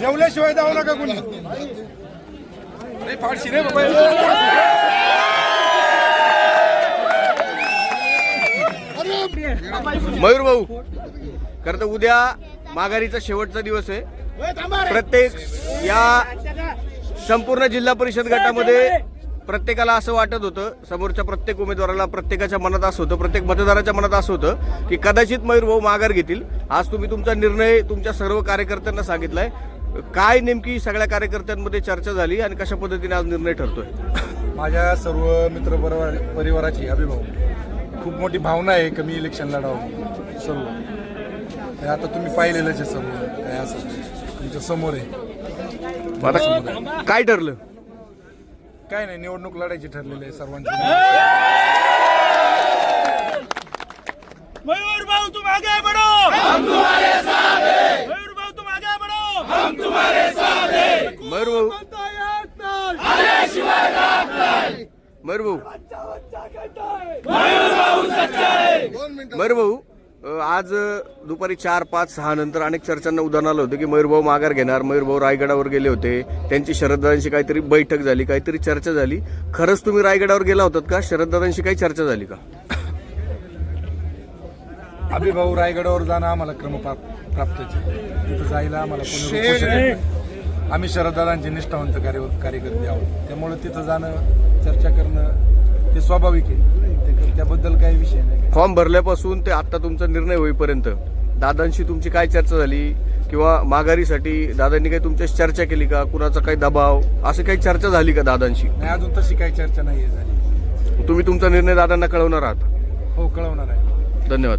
जेवल्याशिवाय जाऊ नका कोणी. फाडशी रे बाबा. मयूर भाऊ खरं तर उद्या माघारीचा शेवटचा दिवस आहे. प्रत्येक या संपूर्ण जिल्हा परिषद गटामध्ये प्रत्येकाला असं वाटत होतं समोरच्या प्रत्येक उमेदवाराला प्रत्येकाच्या मनात असं होतं प्रत्येक मतदाराच्या मनात असं होतं की कदाचित मयूर भाऊ माघार घेतील. आज तुम्ही तुमचा निर्णय तुमच्या सर्व कार्यकर्त्यांना सांगितलाय. काय नेमकी सगळ्या कार्यकर्त्यांमध्ये चर्चा झाली आणि कशा पद्धतीने आज निर्णय ठरतोय? माझ्या सर्व मित्र परिवार परिवाराची अभिभाव खूप मोठी भावना आहे की मी इलेक्शन लढावं सर्व. हे आता तुम्ही पाहिलेलंच आहे सर्व. काय असं. तुमच्यासमोर आहे. काय ठरलं? काय नाही निवडणूक लढायची ठरलेली आहे सर्वांची. मयूर भाऊ तुम आगे बढ़ो हम तुम्हारे साथ हैं मयूर भाऊ तुम आगे बढ़ो हम मयूर भाऊ मयूर भाऊ मयूर भाऊ आज दुपारी चार पाच सहा नंतर अनेक चर्चांना उदाहरण आलं होतं की मयूरभाऊ माघार घेणार मयूरभाऊ रायगडावर गेले होते. त्यांची शरददादांशी काहीतरी बैठक झाली काहीतरी चर्चा झाली. खरंच तुम्ही रायगडावर गेला होतात का? शरददादांशी काही चर्चा झाली का? अभिभाऊ रायगडावर जाणं आम्हाला क्रम प्राप्त प्राप्तच आहे. तिथं जायला आम्हाला कोणी रोखू शकत नाही. आम्ही शरददादांचे निष्ठावंत कार्य कार्यकर्ते आहोत. त्यामुळे तिथं जाणं चर्चा करणं ते स्वाभाविक आहे. ते- त्याबद्दल काही फॉर्म भरल्यापासून ते आता तुमचा निर्णय होईपर्यंत दादांशी तुमची काय चर्चा झाली? किंवा माघारीसाठी दादांनी काही तुमच्याशी चर्चा केली का? कुणाचा काही दबाव? असं काही चर्चा झाली का दादांशी? नाही अजून तशी काही चर्चा नाही आहे झाली. तुम्ही तुमचा निर्णय दादांना कळवणार आहात. हो कळवणार आहे. धन्यवाद.